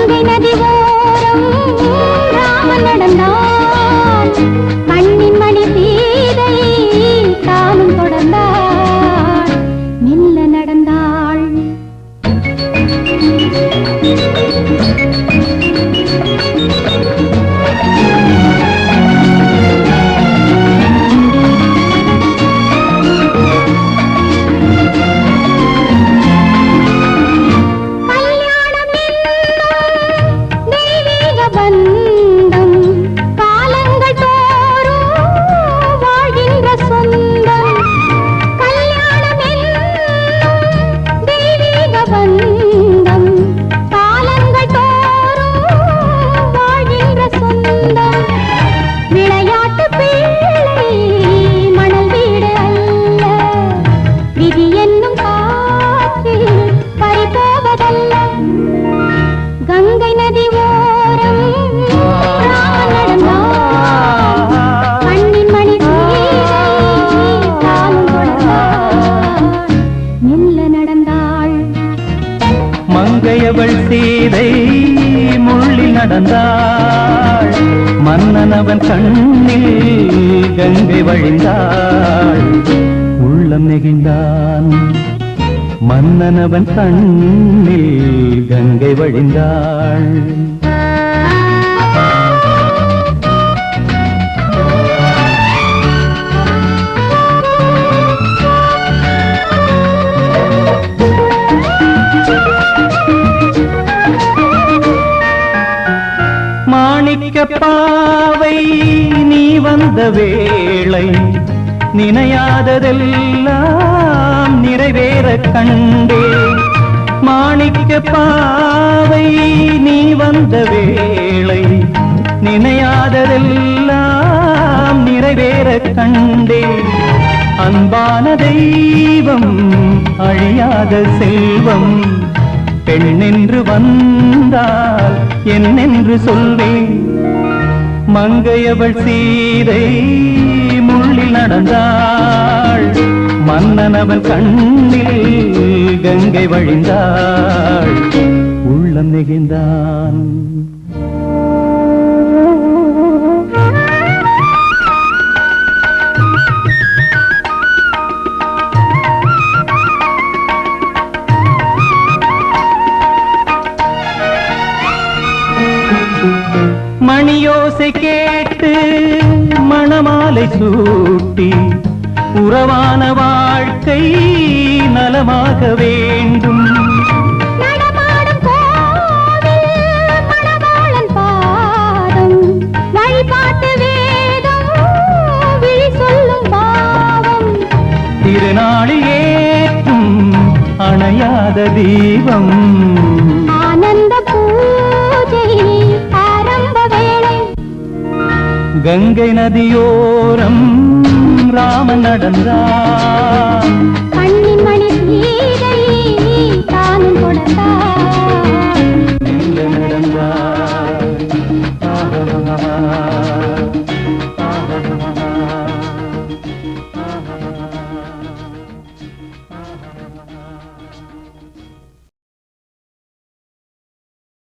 ಗಂಗೆ ನದಿ நடந்தாள். மன்னனவன் கண்ணில் கங்கை வழிந்தாள். உள்ளம் நெகிழ்ந்தான். மன்னனவன் கண்ணில் கங்கை வழிந்தாள். பாவை நீ வந்த வேளை நினையாததெல்லாம் நிறைவேற கண்டே. மாணிக்க பாவை நீ வந்த வேளை நினையாததெல்லாம் நிறைவேற கண்டே. அன்பான தெய்வம் அழியாத செல்வம் பெண்ணென்று வந்தால் என்னென்று சொல்வேன்? மங்கையவள் சீதை முள்ளில் நடந்தாள். மன்னனவன் கண்ணில் கங்கை வழிந்தாள். உள்ளம் நெகிழ்ந்தான். மணியோசை கேட்டு மணமாலை சூட்டி உறவான வாழ்க்கை நலமாக வேண்டும். திருநாளில் ஏற்றும் அணையாத தீபம். ஆனந்த பூஜை கங்கை நதியோரம் ராமன் நடந்தான் மணி தானும் கொடுத்தான்